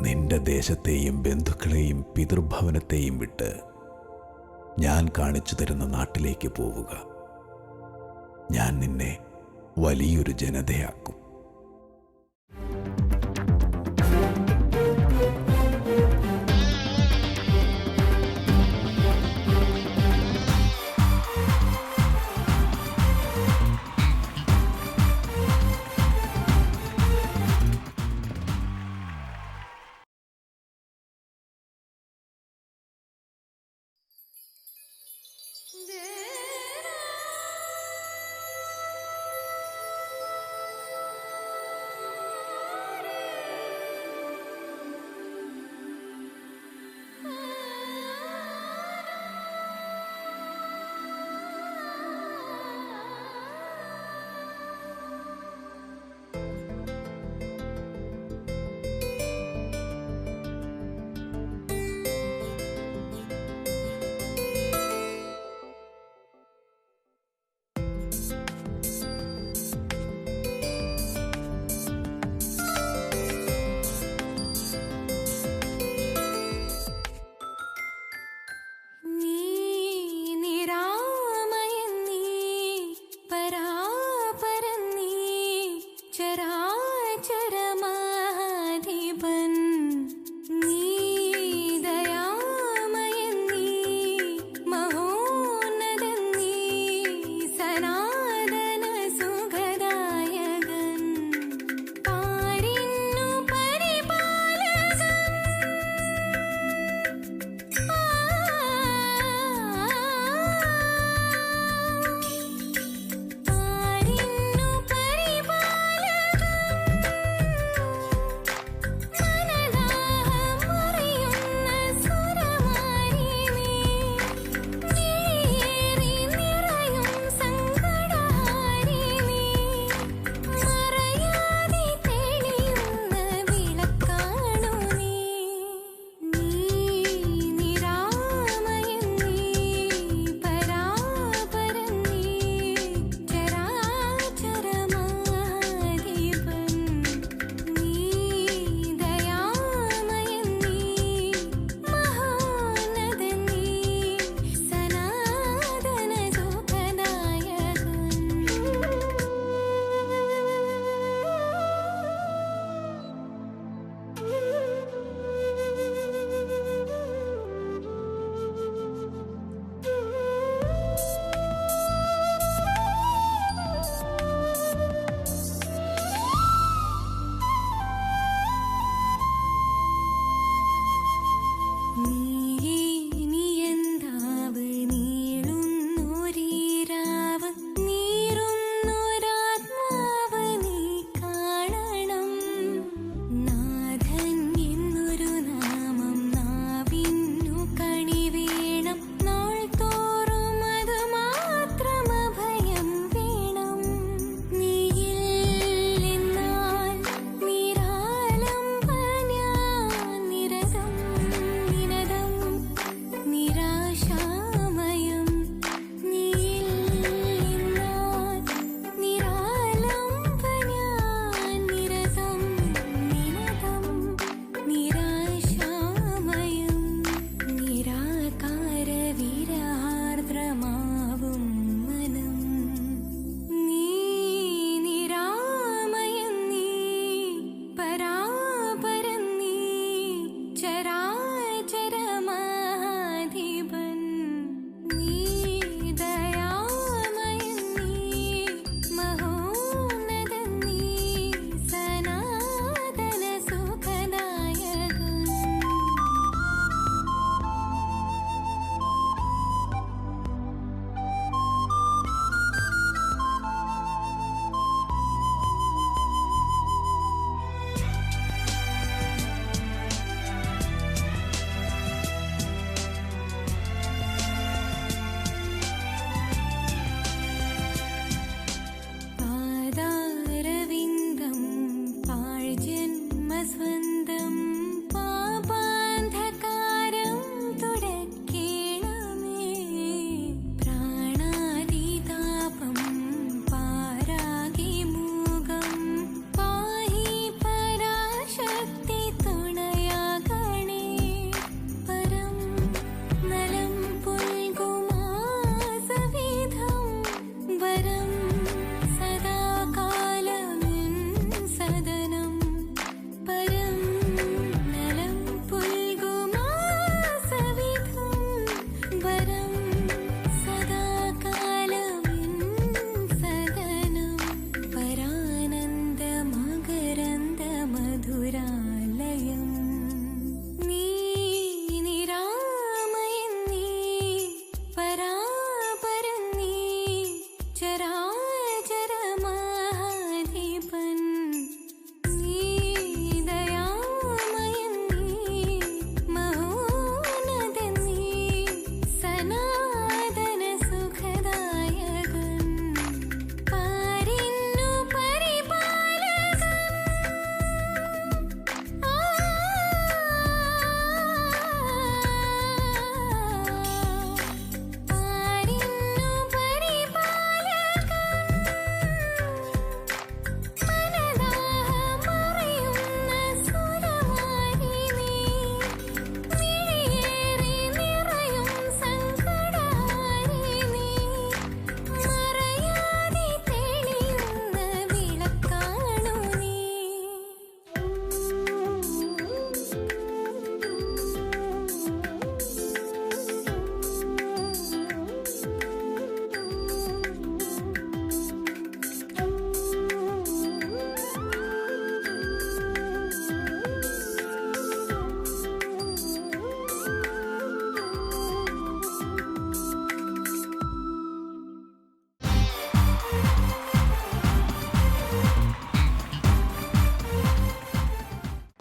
നിന്റെ ദേശത്തെയും ബന്ധുക്കളെയും പിതൃഭവനത്തെയും വിട്ട് ഞാൻ കാണിച്ചു തരുന്ന നാട്ടിലേക്ക് പോവുക. ഞാൻ നിന്നെ വലിയൊരു ജനതയാക്കും.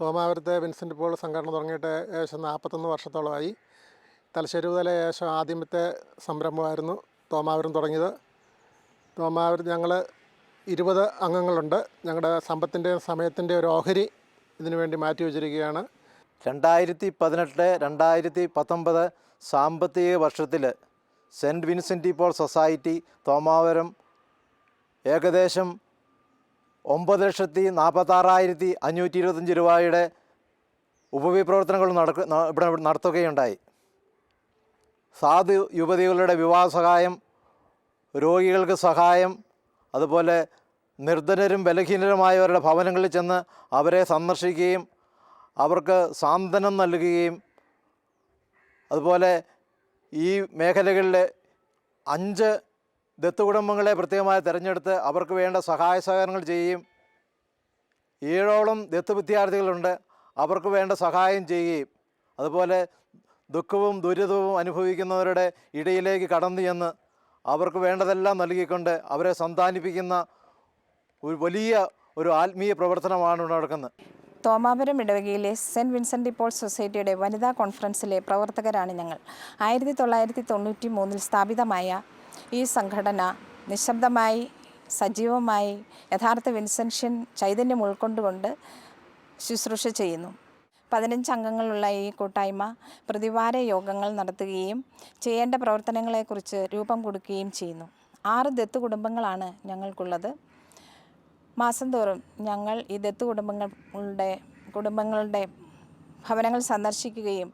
തോമാപുരത്തെ വിൻസെന്റ് പോൾ സംഘടന തുടങ്ങിയിട്ട് ഏകദേശം നാൽപ്പത്തൊന്ന് വർഷത്തോളമായി. തലശ്ശേരി മുതൽ ഏകദേശം ആദ്യമത്തെ സംരംഭമായിരുന്നു തോമാവരം തുടങ്ങിയത്. തോമാപുരം ഞങ്ങൾ ഇരുപത് അംഗങ്ങളുണ്ട്. ഞങ്ങളുടെ സമ്പത്തിന്റെയും സമയത്തിന്റെ ഒരു ഓഹരി ഇതിനു വേണ്ടി മാറ്റി വച്ചിരിക്കുകയാണ്. രണ്ടായിരത്തി പതിനെട്ട് രണ്ടായിരത്തി പത്തൊമ്പത് സാമ്പത്തിക വർഷത്തിൽ Saint Vincent de Paul society Thomavaram ഏകദേശം ഒമ്പത് ലക്ഷത്തി നാൽപ്പത്താറായിരത്തി അഞ്ഞൂറ്റി ഇരുപത്തഞ്ച് രൂപയുടെ ഉപവിപ്രവർത്തനങ്ങൾ നടക്ക ഇവിടെ നടത്തുകയുണ്ടായി. സാധു യുവതികളുടെ വിവാഹ സഹായം രോഗികൾക്ക് സഹായം അതുപോലെ നിർധനരും ബലഹീനരുമായവരുടെ ഭവനങ്ങളിൽ ചെന്ന് അവരെ സന്ദർശിക്കുകയും അവർക്ക് സാന്ത്വനം നൽകുകയും അതുപോലെ ഈ മേഖലകളിലെ അഞ്ച് ദത്തുകുടുംബങ്ങളെ പ്രത്യേകമായി തിരഞ്ഞെടുത്ത് അവർക്ക് വേണ്ട സഹായ സഹകരണങ്ങൾ ചെയ്യുകയും ഏഴോളം ദത്ത് വിദ്യാർത്ഥികളുണ്ട്. അവർക്ക് വേണ്ട സഹായം ചെയ്യുകയും അതുപോലെ ദുഃഖവും ദുരിതവും അനുഭവിക്കുന്നവരുടെ ഇടയിലേക്ക് കടന്നു ചെന്ന് അവർക്ക് വേണ്ടതെല്ലാം നൽകിക്കൊണ്ട് അവരെ സന്താനിപ്പിക്കുന്ന ഒരു വലിയ ഒരു ആത്മീയ പ്രവർത്തനമാണ് നടക്കുന്നത്. തോമാപുരം ഇടവകയിലെ സെന്റ് വിൻസെന്റ് ഇപ്പോൾ സൊസൈറ്റിയുടെ വനിതാ കോൺഫറൻസിലെ പ്രവർത്തകരാണ് ഞങ്ങൾ. ആയിരത്തി തൊള്ളായിരത്തി തൊണ്ണൂറ്റി മൂന്നിൽ സ്ഥാപിതമായ ഈ സംഘടന നിശബ്ദമായി സജീവമായി യഥാർത്ഥ വിൻസെൻഷ്യൻ ചൈതന്യം ഉൾക്കൊണ്ടുകൊണ്ട് ശുശ്രൂഷ ചെയ്യുന്നു. പതിനഞ്ച് അംഗങ്ങളുള്ള ഈ കൂട്ടായ്മ പ്രതിവാര യോഗങ്ങൾ നടത്തുകയും ചെയ്യേണ്ട പ്രവർത്തനങ്ങളെക്കുറിച്ച് രൂപം കൊടുക്കുകയും ചെയ്യുന്നു. ആറ് ദത്ത് കുടുംബങ്ങളാണ് ഞങ്ങൾക്കുള്ളത്. മാസം തോറും ഞങ്ങൾ ഈ ദത്ത് കുടുംബങ്ങളുടെ കുടുംബങ്ങളുടെ ഭവനങ്ങൾ സന്ദർശിക്കുകയും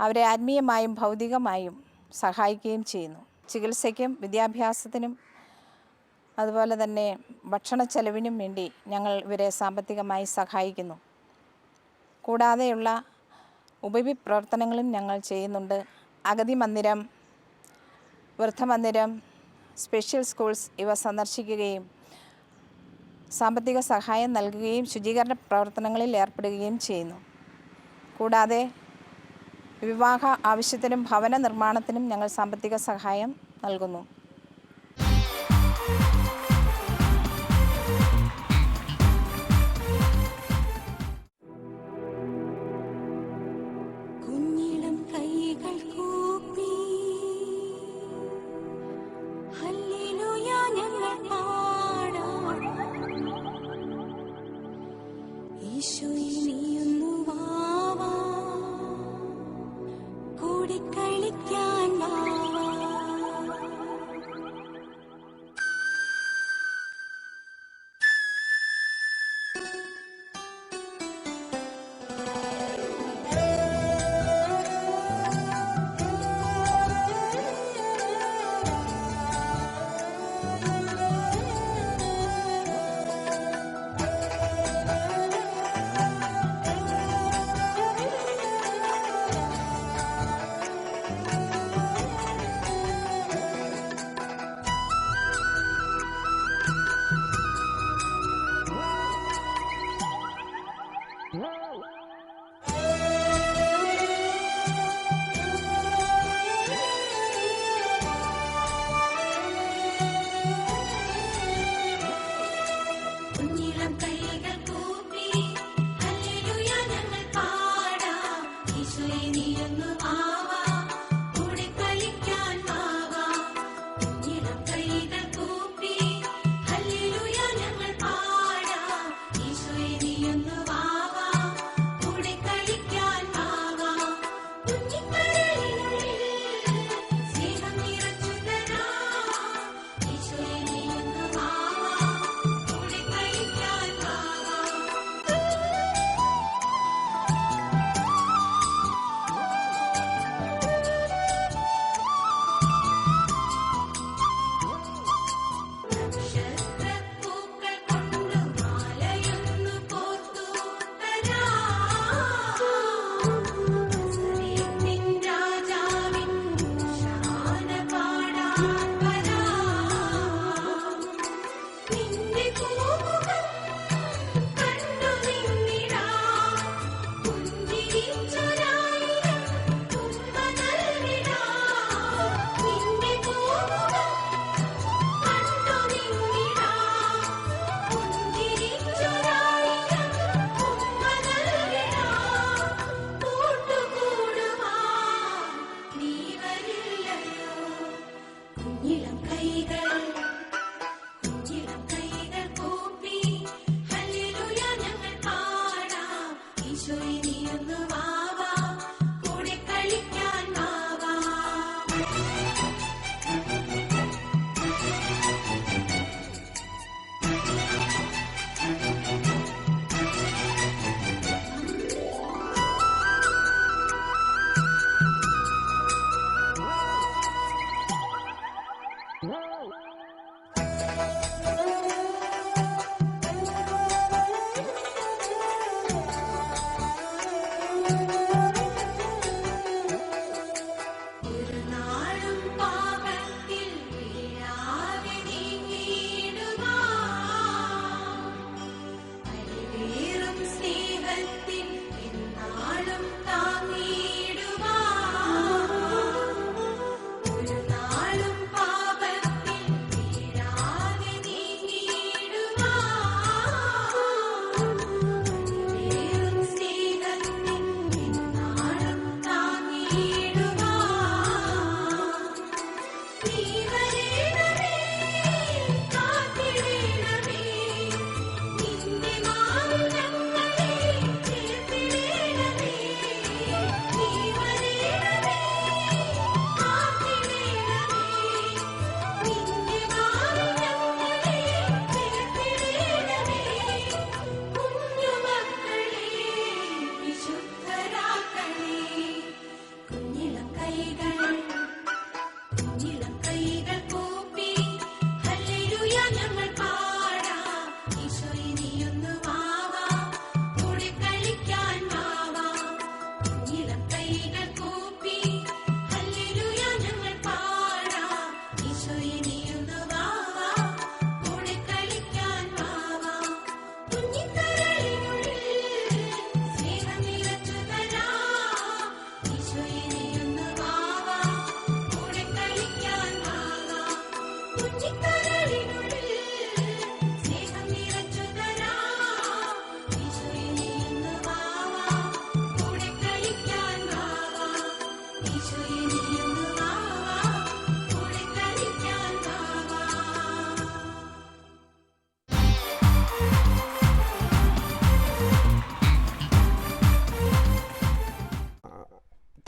അവരെ ആത്മീയമായും ഭൗതികമായും സഹായിക്കുകയും ചെയ്യുന്നു. ചികിത്സയ്ക്കും വിദ്യാഭ്യാസത്തിനും അതുപോലെ തന്നെ ഭക്ഷണ ചെലവിനും വേണ്ടി ഞങ്ങൾ ഇവരെ സാമ്പത്തികമായി സഹായിക്കുന്നു. കൂടാതെയുള്ള ഉപവി പ്രവർത്തനങ്ങളും ഞങ്ങൾ ചെയ്യുന്നുണ്ട്. അഗതി മന്ദിരം വൃദ്ധമന്ദിരം സ്പെഷ്യൽ സ്കൂൾസ് ഇവ സന്ദർശിക്കുകയും സാമ്പത്തിക സഹായം നൽകുകയും ശുചീകരണ പ്രവർത്തനങ്ങളിൽ ഏർപ്പെടുകയും ചെയ്യുന്നു. കൂടാതെ വിവാഹ ആവശ്യത്തിനും ഭവന നിർമ്മാണത്തിനും ഞങ്ങൾ സാമ്പത്തിക സഹായം നൽകുന്നു. ഈശോയിനിയങ്ങുവാൻ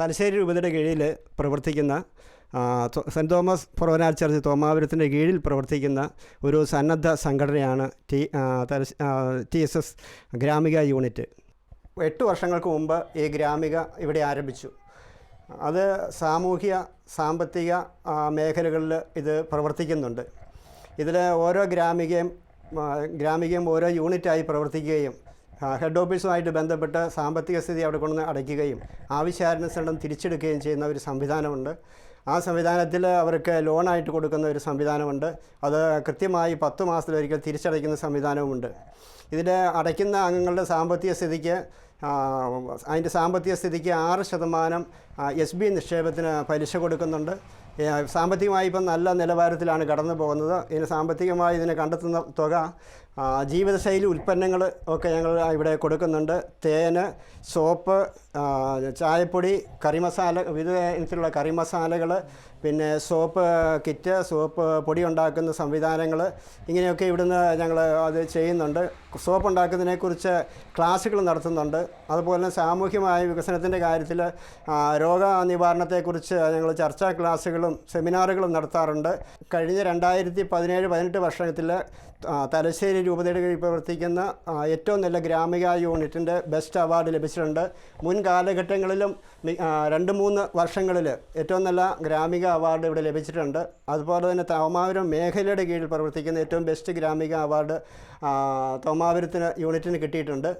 തലശ്ശേരി രൂപതയുടെ കീഴിൽ പ്രവർത്തിക്കുന്ന സെന്റ് തോമസ് ഫൊറോനാൾ ചർച്ച് തോമാപുരത്തിന്റെ കീഴിൽ പ്രവർത്തിക്കുന്ന ഒരു സന്നദ്ധ സംഘടനയാണ് T T S S Gramika unit. എട്ട് വർഷങ്ങൾക്ക് മുമ്പ് ഈ ഗ്രാമിക ഇവിടെ ആരംഭിച്ചു. അത് സാമൂഹിക സാമ്പത്തിക മേഖലകളിൽ ഇത് പ്രവർത്തിക്കുന്നുണ്ട്. ഇതിൽ ഓരോ ഗ്രാമികയും ഗ്രാമികയും ഓരോ യൂണിറ്റായി പ്രവർത്തിക്കുകയും ഹെഡ് ഓഫീസുമായിട്ട് ബന്ധപ്പെട്ട് സാമ്പത്തിക സ്ഥിതി അവിടെ കൊണ്ടുവന്ന് അടയ്ക്കുകയും ആവശ്യാനുസരണം തിരിച്ചെടുക്കുകയും ചെയ്യുന്ന ഒരു സംവിധാനമുണ്ട്. ആ സംവിധാനത്തിൽ അവർക്ക് ലോണായിട്ട് കൊടുക്കുന്ന ഒരു സംവിധാനമുണ്ട്. അത് കൃത്യമായി പത്ത് മാസത്തിലൊരിക്കൽ തിരിച്ചടയ്ക്കുന്ന സംവിധാനവുമുണ്ട്. ഇതിൽ അടയ്ക്കുന്ന അംഗങ്ങളുടെ സാമ്പത്തിക സ്ഥിതിക്ക് അതിന്റെ സാമ്പത്തിക സ്ഥിതിക്ക് ആറ് ശതമാനം എസ് ബി നിക്ഷേപത്തിന് പലിശ കൊടുക്കുന്നുണ്ട്. സാമ്പത്തികമായി ഇപ്പം നല്ല നിലവാരത്തിലാണ് കടന്നു പോകുന്നത് ഇതിന് സാമ്പത്തികമായി ഇതിനെ കണ്ടെത്തുന്ന തുക ജീവിതശൈലി ഉൽപ്പന്നങ്ങൾ ഒക്കെ ഞങ്ങൾ ഇവിടെ കൊടുക്കുന്നുണ്ട്. തേന് സോപ്പ് ചായപ്പൊടി കറി മസാല വിവിധ ഇനത്തിലുള്ള കറി മസാലകൾ പിന്നെ സോപ്പ് കിറ്റ് സോപ്പ് പൊടി ഉണ്ടാക്കുന്ന സംവിധാനങ്ങൾ ഇങ്ങനെയൊക്കെ ഇവിടുന്ന് ഞങ്ങൾ അത് ചെയ്യുന്നുണ്ട്. സോപ്പ് ഉണ്ടാക്കുന്നതിനെക്കുറിച്ച് ക്ലാസ്സുകൾ നടത്തുന്നുണ്ട്. അതുപോലെ തന്നെ സാമൂഹ്യമായ വികസനത്തിന്റെ കാര്യത്തിൽ രോഗ നിവാരണത്തെക്കുറിച്ച് ഞങ്ങൾ ചർച്ചാ ക്ലാസ്സുകളും സെമിനാറുകളും നടത്താറുണ്ട്. കഴിഞ്ഞ രണ്ടായിരത്തി പതിനേഴ് പതിനെട്ട് വർഷത്തിൽ തലശ്ശേരി രൂപതയുടെ കീഴിൽ പ്രവർത്തിക്കുന്ന ഏറ്റവും നല്ല ഗ്രാമിക യൂണിറ്റിന്റെ ബെസ്റ്റ് അവാർഡ് ലഭിച്ചിട്ടുണ്ട്. മുൻ കാലഘട്ടങ്ങളിലും രണ്ട് മൂന്ന് വർഷങ്ങളിൽ ഏറ്റവും നല്ല ഗ്രാമിക അവാർഡ് ഇവിടെ ലഭിച്ചിട്ടുണ്ട്. അതുപോലെ തന്നെ തോമാവരം മേഖലയുടെ കീഴിൽ പ്രവർത്തിക്കുന്ന ഏറ്റവും ബെസ്റ്റ് ഗ്രാമിക അവാർഡ് തോമാവരത്തിന് യൂണിറ്റിന് കിട്ടിയിട്ടുണ്ട്.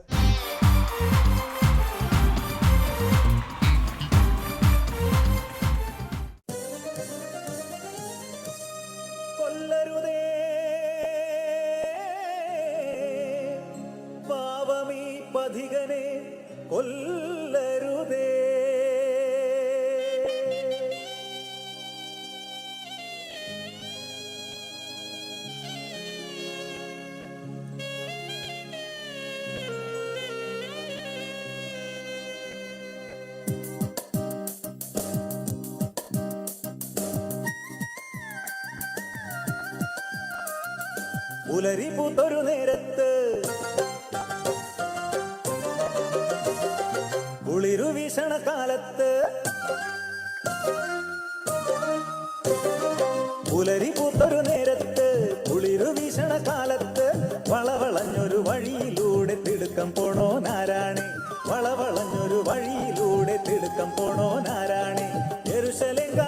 കൊല്ലരുതേ. പുലരി പൂത്തൊരു നേരത്ത് കുളിരു പുലരി പൂത്തൊരു നേരത്ത് കുളിരു വീശണ കാലത്ത് വളവളഞ്ഞൊരു വഴിയിലൂടെ തിടുക്കം പോണോ നാരാണി വളവളഞ്ഞൊരു വഴിയിലൂടെ തിടുക്കം പോണോ നാരാണി യെരുശലേങ്കാരൻ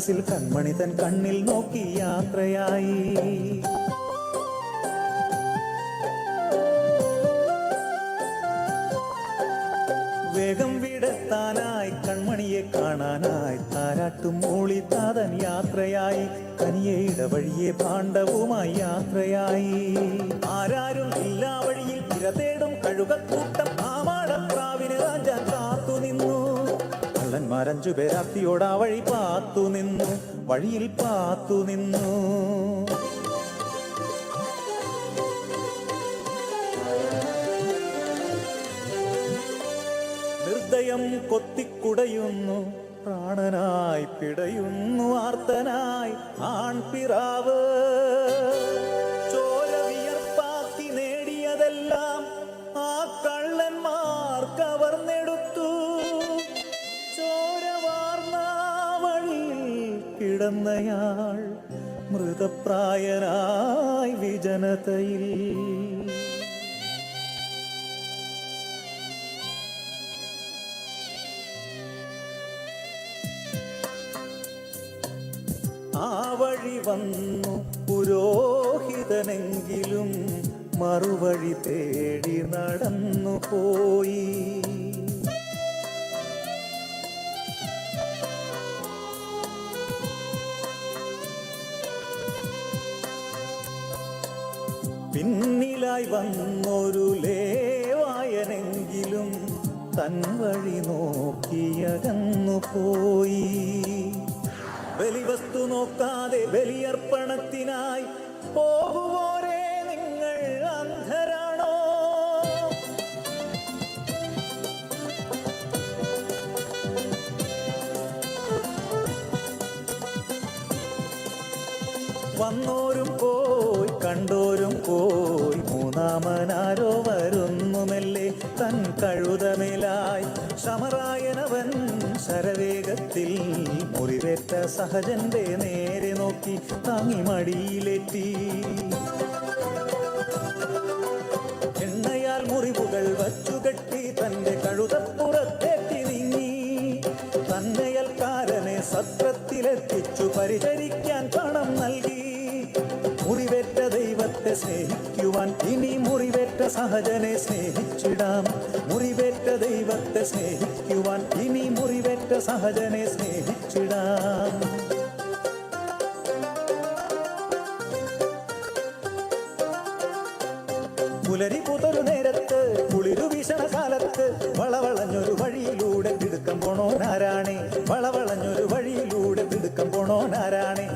മനസ്സിൽ കൺമണി തൻ കണ്ണിൽ നോക്കി യാത്രയായി. വേഗം വിടത്താനായി കൺമണിയെ കാണാനായി താരാട്ടും മൂളി താതൻ യാത്രയായി. കനിയെ ഇടവഴിയെ പാണ്ഡവുമായി യാത്രയായി. ആരാരും ഇല്ലാ വഴിയിൽ തേടും കഴുകക്കൂട്ടം ദേവന്മാരഞ്ചു പേരാത്തിയോട് ആ വഴി പാത്തു നിന്നു. വഴിയിൽ പാത്തു നിന്നു. ഹൃദയം കൊത്തിക്കുടയുന്നു. പ്രാണനായി പിടയുന്നു ആർത്തനായി ആൺപിറാവ്. കിടന്നയാൾ മൃതപ്രായനായി വിജനതയിൽ. ആ വഴി വന്നു പുരോഹിതനെങ്കിലും മറുവഴി തേടി നടന്നു പോയി. പിന്നിലായി വന്നൊരു ലേവായനെങ്കിലും തൻ വഴി നോക്കിയകന്നു പോയി. ബലിവസ്തു നോക്കാതെ ബലിയർപ്പണത്തിനായി പോകുവോരേ നിങ്ങൾ അന്ധരാണോ? വന്നോരും മൂന്നാമനാരോ വരുന്നുമല്ലേ? തൻ കഴുതമേലായി സമറായനവൻ ശരവേഗത്തിൽ മുറിവേറ്റ സഹജന്റെ നേരെ നോക്കി താങ്ങി മടിയിലെത്തി സഹജനെ സ്നേഹിച്ചിടാം. മുറിവേറ്റ ദൈവത്തെ സ്നേഹിക്കുവാൻ ഇനി മുറിവേറ്റ സഹജനെ സ്നേഹിച്ചിടാം. പുലരി പുതൊരു നേരത്ത് കുളിരു വീശണ കാലത്ത് വളവളഞ്ഞൊരു വഴിയിലൂടെ തിടുക്കം പോണോനാരാണേ വളവളഞ്ഞൊരു വഴിയിലൂടെ തിടുക്കം പോണോനാരാണേ